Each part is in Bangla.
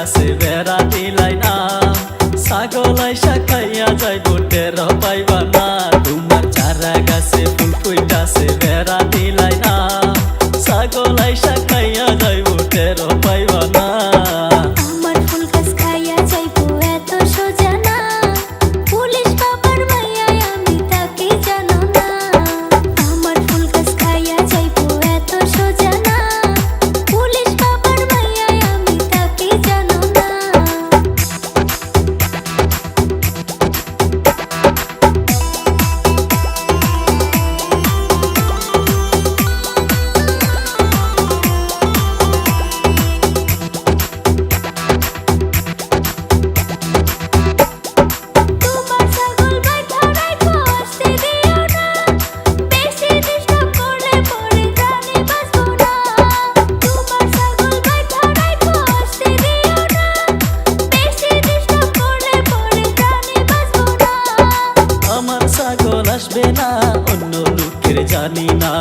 গাছে বেড়া দিলাই না। ছাগলাই শাখাইয়া যাইব টের পাইবা না। তোমার চারা গাছে ফুল ফুইটাছে, বেড়া দিলাই না। ছাগলাই শাখাইয়া যাইব টের পাইবা না। জানি না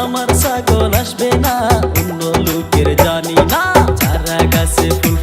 আমার ছাগল আসবে না অন্য লোকের জানি না চারা গাছে ফুল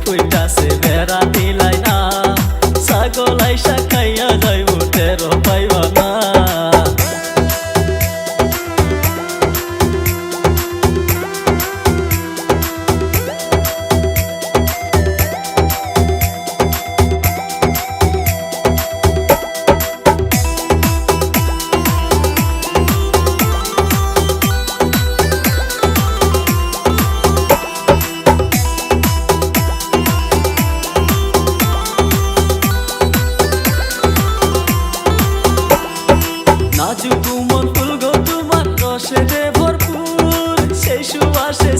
ভরপুর সেই সুবাসে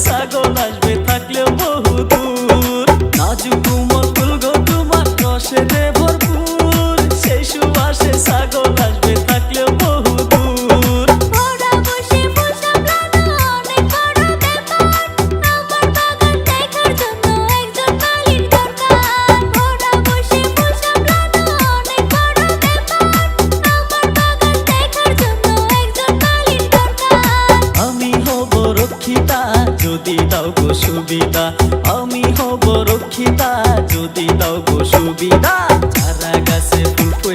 যদি দাও গো সুবিধা। আমি হব রক্ষিতা যদি দাও গো সুবিধা। চারা গাছে ফুল